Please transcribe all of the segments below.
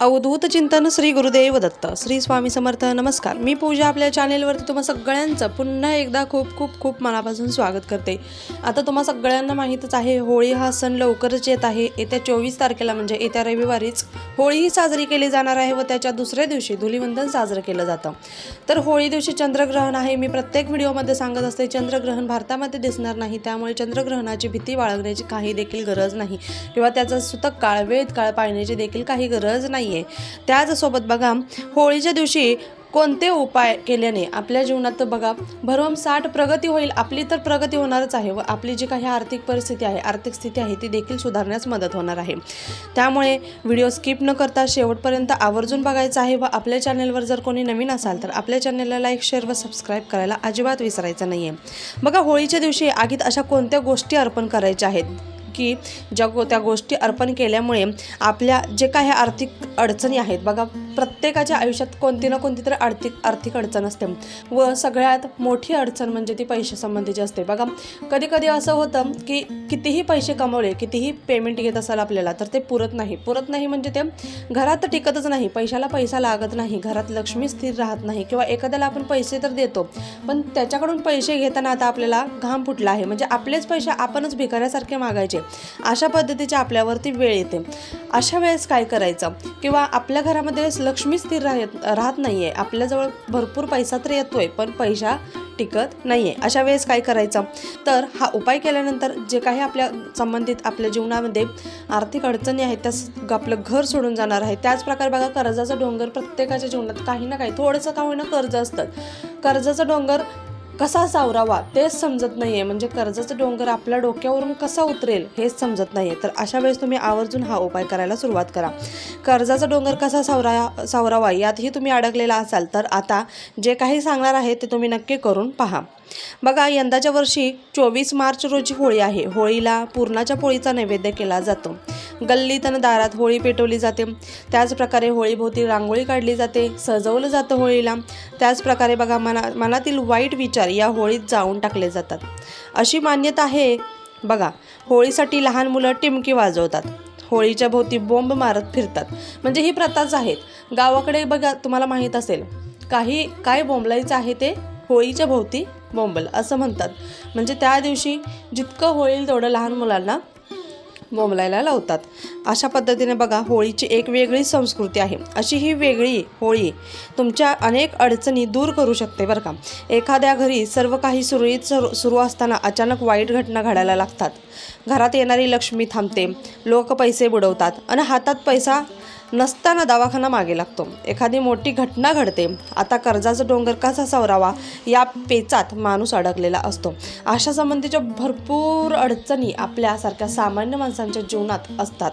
अवधूत चिंतन श्री गुरुदेव दत्त. श्री स्वामी समर्थ नमस्कार. मी पूजा आपल्या चॅनेलवरती तुम्हा सगळ्यांचं पुन्हा एकदा खूप खूप खूप मनापासून स्वागत करते. आता तुम्हा सगळ्यांना माहीतच आहे होळी हा सण लवकरच येत आहे. येत्या चोवीस तारखेला म्हणजे येत्या रविवारीच होळीही साजरी केली जाणार आहे व त्याच्या दुसऱ्या दिवशी धुलीवंदन साजरं केलं जातं. तर होळी दिवशी चंद्रग्रहण आहे. मी प्रत्येक व्हिडिओमध्ये सांगत असते चंद्रग्रहण भारतामध्ये दिसणार नाही. त्यामुळे चंद्रग्रहणाची भीती बाळगण्याची काही देखील गरज नाही. किंवा त्याचा सुतक काळ वेद काळ पाळण्याची देखील काही गरज नाही. आहे त्याचसोबत बघा होळीच्या दिवशी कोणते उपाय केल्याने आपल्या जीवनात बघा भरमसाठ प्रगती होईल आपली तर प्रगती होणारच आहे व आपली जी काही आर्थिक परिस्थिती आहे आर्थिक स्थिती आहे ती देखील सुधारण्यास मदत होणार आहे. त्यामुळे व्हिडिओ स्किप न करता शेवटपर्यंत आवर्जून बघायचा आहे व आपल्या चॅनेलवर जर कोणी नवीन असाल तर आपल्या चॅनेलला लाईक शेअर व सबस्क्राईब करायला अजिबात विसरायचं नाही आहे बघा होळीच्या दिवशी आगीत अशा कोणत्या गोष्टी अर्पण करायच्या आहेत? की ज्या गो त्या गोष्टी अर्पण केल्यामुळे आपल्या जे काही आर्थिक अडचणी आहेत बघा प्रत्येकाच्या आयुष्यात कोणती ना कोणती तरी आर्थिक आर्थिक अडचण असते. व सगळ्यात मोठी अडचण म्हणजे ती पैशासंबंधीची असते. बघा कधी कधी असं होतं की कितीही पैसे कमवले कितीही पेमेंट घेत असाल आपल्याला तर ते पुरत नाही. पुरत नाही म्हणजे ते घरात टिकतच नाही. पैशाला पैसा लागत नाही. घरात लक्ष्मी स्थिर राहत नाही किंवा एखाद्याला आपण पैसे तर देतो पण त्याच्याकडून पैसे घेताना आता आपल्याला घाम फुटला आहे. म्हणजे आपलेच पैसे आपणच भिकाऱ्यासारखे मागायचे. अशा पद्धतीच्या आपल्यावरती वेळ येते. अशा वेळेस काय करायचं? किंवा आपल्या घरामध्ये लक्ष्मी स्थिर राहत राहत नाही आहे आपल्याजवळ भरपूर पैसा तर येतोय पण पैसा टिकत नाही आहे अशा वेळेस काय करायचं? तर हा उपाय केल्यानंतर जे काही आपल्या संबंधित आपल्या जीवनामध्ये आर्थिक अडचणी आहेत त्या आपलं घर सोडून जाणार आहे. त्याचप्रकारे बघा कर्जाचा डोंगर प्रत्येकाच्या जीवनात काही ना काही थोडंसं का होईना कर्ज असतं. कर्जाचा डोंगर कसा सावरावा तेच समजत नाही आहे म्हणजे कर्जाचं डोंगर आपल्या डोक्यावरून कसा उतरेल हेच समजत नाही आहे तर अशा वेळेस तुम्ही आवर्जून हा उपाय करायला सुरुवात करा. कर्जाचा डोंगर कसा सावरा सावरावा यातही तुम्ही अडकलेला असाल तर आता जे काही सांगणार आहे ते तुम्ही नक्की करून पहा. बघा यंदाच्या वर्षी चोवीस मार्च रोजी होळी आहे. होळीला पूर्णाच्या पोळीचा नैवेद्य केला जातो. गल्लीत आणि दारात होळी पेटवली जाते. त्याचप्रकारे होळीभोवती रांगोळी काढली जाते सजवलं जातं होळीला. त्याचप्रकारे बघा मना मनातील वाईट विचार या होळीत जाऊन टाकले जातात. अशी मान्यता आहे बघा होळीसाठी लहान मुलं टिमकी वाजवतात. होळीच्या भोवती बोंब मारत फिरतात. म्हणजे ही प्रथाच आहेत. गावाकडे बघा तुम्हाला माहीत असेल काही काय बोंबलायचं आहे ते? होळीच्या भोवती बोंबल असं म्हणतात. म्हणजे त्या दिवशी जितकं होईल तेवढं लहान मुलांना बोंबलायला लावतात. अशा पद्धतीने बघा होळीची एक वेगळी संस्कृती आहे. अशी ही वेगळी होळी तुमच्या अनेक अडचणी दूर करू शकते बरं का. एखाद्या घरी सर्व काही सुरळीत सुरू सुरू असताना अचानक वाईट घटना घडायला लागतात. घरात येणारी लक्ष्मी थांबते. लोक पैसे बुडवतात आणि हातात पैसा नसताना दवाखाना मागे लागतो. एखादी मोठी घटना घडते. आता कर्जाचा डोंगर कसा सावरावा या पेचात माणूस अडकलेला असतो. अशा संबंधीच्या भरपूर अडचणी आपल्यासारख्या सामान्य माणसांच्या जीवनात असतात.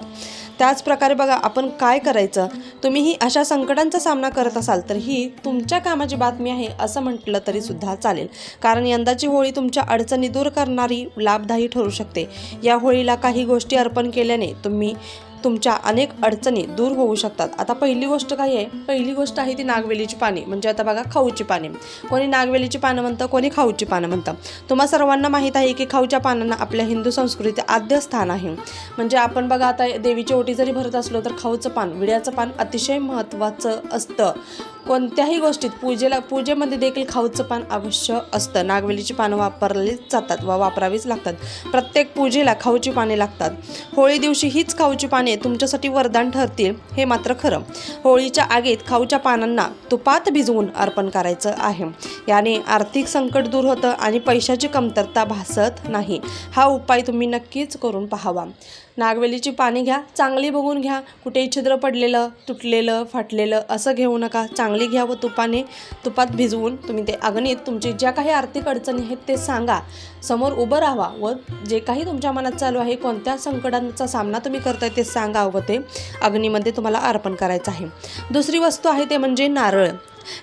त्याचप्रकारे बघा आपण काय करायचं? तुम्हीही अशा संकटांचा सामना करत असाल तर ही तुमच्या कामाची बातमी आहे असं म्हटलं तरी सुद्धा चालेल. कारण यंदाची होळी तुमच्या अडचणी दूर करणारी लाभदायी ठरू शकते. या होळीला काही गोष्टी अर्पण केल्याने तुम्ही तुमच्या अनेक अडचणी दूर होऊ शकतात. आता पहिली गोष्ट काय आहे? पहिली गोष्ट आहे ती नागवेलीची पाने म्हणजे आता बघा खाऊची पाने कोणी नागवेलीची पानं म्हणतं कोणी खाऊची पानं म्हणतं. तुम्हा सर्वांना माहीत आहे की खाऊच्या पानांना आपल्या हिंदू संस्कृतीत आद्य स्थान आहे. म्हणजे आपण बघा आता देवीची ओटी जरी भरत असलो तर खाऊचं पान विड्याचं पान अतिशय महत्त्वाचं असतं. कोणत्याही गोष्टीत पूजेला पूजेमध्ये देखील खाऊचं पान अवश्य असतं. नागवेलीची पानं वापरलीच जातात व वापरावीच लागतात. प्रत्येक पूजेला खाऊची पाने लागतात. होळी दिवशी हीच खाऊची पाने तुमच्यासाठी वरदान ठरतील हे मात्र खरं. होळीच्या आगीत खाऊच्या पानांना तुपात भिजवून अर्पण करायचं आहे. याने आर्थिक संकट दूर होतं आणि पैशाची कमतरता भासत नाही. हा उपाय तुम्ही नक्कीच करून पाहावा. नागवेलीची पाने घ्या चांगली बघून घ्या. कुठेही छिद्र पडलेलं तुटलेलं फाटलेलं असं घेऊ नका. चांगली घ्या व तुपाने तुपात भिजवून तुम्ही ते अग्नीत तुमची ज्या काही आर्थिक अडचणी आहेत ते सांगा. समोर उभं राहा व जे काही तुमच्या मनात चालू आहे कोणत्या संकटांचा सामना तुम्ही करताय ते सांगा. व ते अग्नीमध्ये तुम्हाला अर्पण करायचं आहे. दुसरी वस्तू आहे ते म्हणजे नारळ.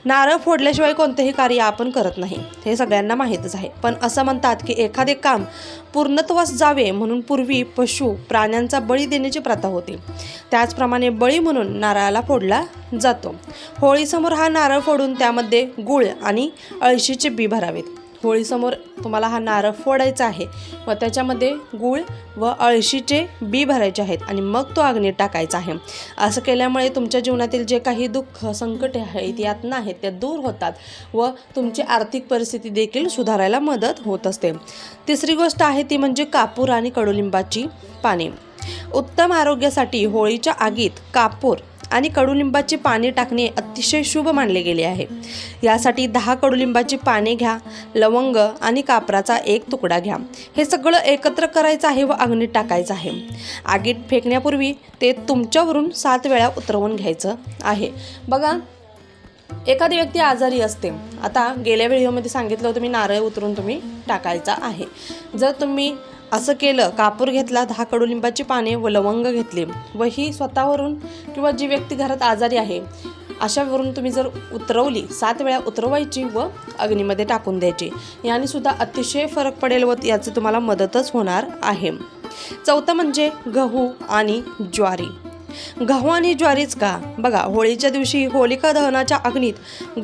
नारळ फोडल्याशिवाय कोणतेही कार्य आपण करत नाही. हे सगळ्यांना माहीतच आहे. पण असं म्हणतात की एखादे काम पूर्णत्वास जावे म्हणून पूर्वी पशु प्राण्यांचा बळी देण्याची प्रथा होती. त्याचप्रमाणे बळी म्हणून नारळाला फोडला जातो. होळीसमोर हा नारळ फोडून त्यामध्ये गुळ आणि अळशीचे बी भरावेत. होळीसमोर तुम्हाला हा नारळ फोडायचा आहे. व त्याच्यामध्ये गूळ व अळशीचे बी भरायचे आहेत आणि मग तो अग्नीत टाकायचा आहे. असं केल्यामुळे तुमच्या जीवनातील जे काही दुःख संकटे आहेत यातना आहेत त्या दूर होतात व तुमची आर्थिक परिस्थिती देखील सुधारायला मदत होत असते. तिसरी गोष्ट आहे ती म्हणजे कापूर आणि कडुलिंबाची पाने. उत्तम आरोग्यासाठी होळीच्या आगीत कापूर आणि कडुलिंबाची पाने टाकणे अतिशय शुभ मानले गेले आहे. यासाठी दहा कडुलिंबाची पाने घ्या लवंग आणि कापराचा एक तुकडा घ्या. हे सगळं एकत्र करायचं आहे व अग्नीत टाकायचं आहे. आगीत फेकण्यापूर्वी ते तुमच्यावरून सात वेळा उतरवून घ्यायचं आहे. बघा एखादी व्यक्ती आजारी असते. आता गेल्या व्हिडिओमध्ये सांगितलं होतं मी नारळ उतरून तुम्ही टाकायचा आहे. जर तुम्ही असं केलं कापूर घेतला दहा कडुलिंबाची पाने व लवंग घेतले व ही स्वतःवरून किंवा जी व्यक्ती घरात आजारी आहे अशावरून तुम्ही जर उतरवली सात वेळा उतरवायची व अग्नीमध्ये टाकून द्यायची. याने सुद्धा अतिशय फरक पडेल व याचं तुम्हाला मदतच होणार आहे. चौथं म्हणजे गहू आणि ज्वारी. गहू आणि ज्वारीच का? बघा होळीच्या दिवशी होलिका दहनाच्या अग्नीत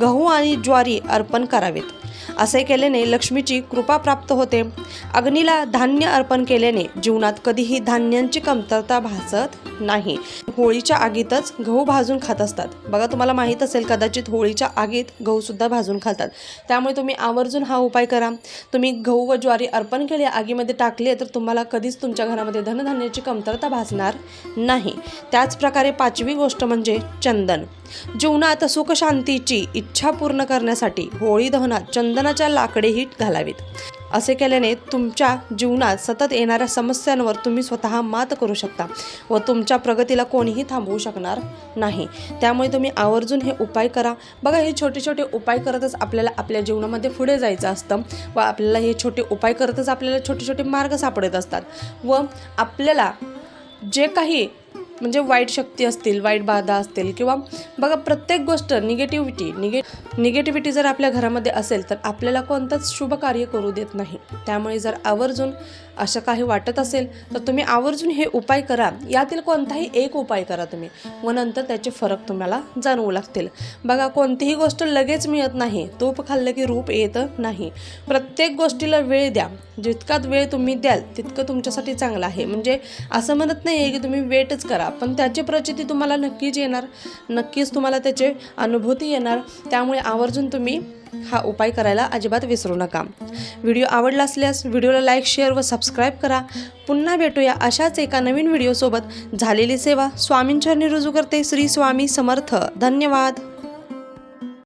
गहू आणि ज्वारी अर्पण करावेत. असे केल्याने लक्ष्मीची कृपा प्राप्त होते. अग्नीला धान्य अर्पण केल्याने जीवनात कधीही धान्यांची कमतरता भासत नाही. होळीच्या आगीतच गहू भाजून खात असतात. बघा तुम्हाला माहीत असेल कदाचित होळीच्या आगीत गहूसुद्धा भाजून खातात. त्यामुळे तुम्ही आवर्जून हा उपाय करा. तुम्ही गहू व ज्वारी अर्पण केले आगीमध्ये टाकले तर तुम्हाला कधीच तुमच्या घरामध्ये धनधान्याची कमतरता भासणार नाही. त्याच प्रकारे पाचवी गोष्ट म्हणजे चंदन. जीवनात सुखशांतीची इच्छा पूर्ण करण्यासाठी होळी दहनात चंदनाच्या लाकडेही घालावीत. असे केल्याने तुमच्या जीवनात सतत येणाऱ्या समस्यांवर तुम्ही स्वतः मात करू शकता व तुमच्या प्रगतीला कोणीही थांबवू शकणार नाही. त्यामुळे तुम्ही आवर्जून हे उपाय करा. बघा हे छोटे छोटे उपाय करतच आपल्याला आपल्या जीवनामध्ये पुढे जायचं असतं व आपल्याला हे छोटे उपाय करतच आपल्याला छोटे छोटे मार्ग सापडत असतात व आपल्याला जे काही म्हणजे वाईट शक्ती असतील वाईट बाधा असतील किंवा बघा प्रत्येक गोष्ट निगेटिव्हिटी निगे निगेटिव्हिटी जर आपल्या घरामध्ये असेल तर आपल्याला कोणतंच शुभ कार्य करू देत नाही. त्यामुळे जर आवर्जून असं काही वाटत असेल तर तुम्ही आवर्जून हे उपाय करा. यातील कोणताही एक उपाय करा तुम्ही व नंतर त्याचे फरक तुम्हाला जाणवू लागतील. बघा कोणतीही गोष्ट लगेच मिळत नाही. तूप खाल्लं की रूप येत नाही. प्रत्येक गोष्टीला वेळ द्या. जितका वेळ तुम्ही द्याल तितकं तुमच्यासाठी चांगलं आहे. म्हणजे असं म्हणत नाही आहे की तुम्ही वेटच करा. करा. पण त्याची प्रचिती तुम्हाला नक्कीच येणार. नक्कीच तुम्हाला त्याचे अनुभूती येणार. त्यामुळे आवर्जून तुम्ही हा उपाय करायला अजिबात विसरू नका. व्हिडिओ आवडला असल्यास व्हिडिओला लाईक शेअर व सबस्क्राईब करा. पुन्हा भेटूया अशाच एका नवीन व्हिडिओसोबत. झालेली सेवा स्वामींच्या रुजू करते. श्री स्वामी समर्थ. धन्यवाद.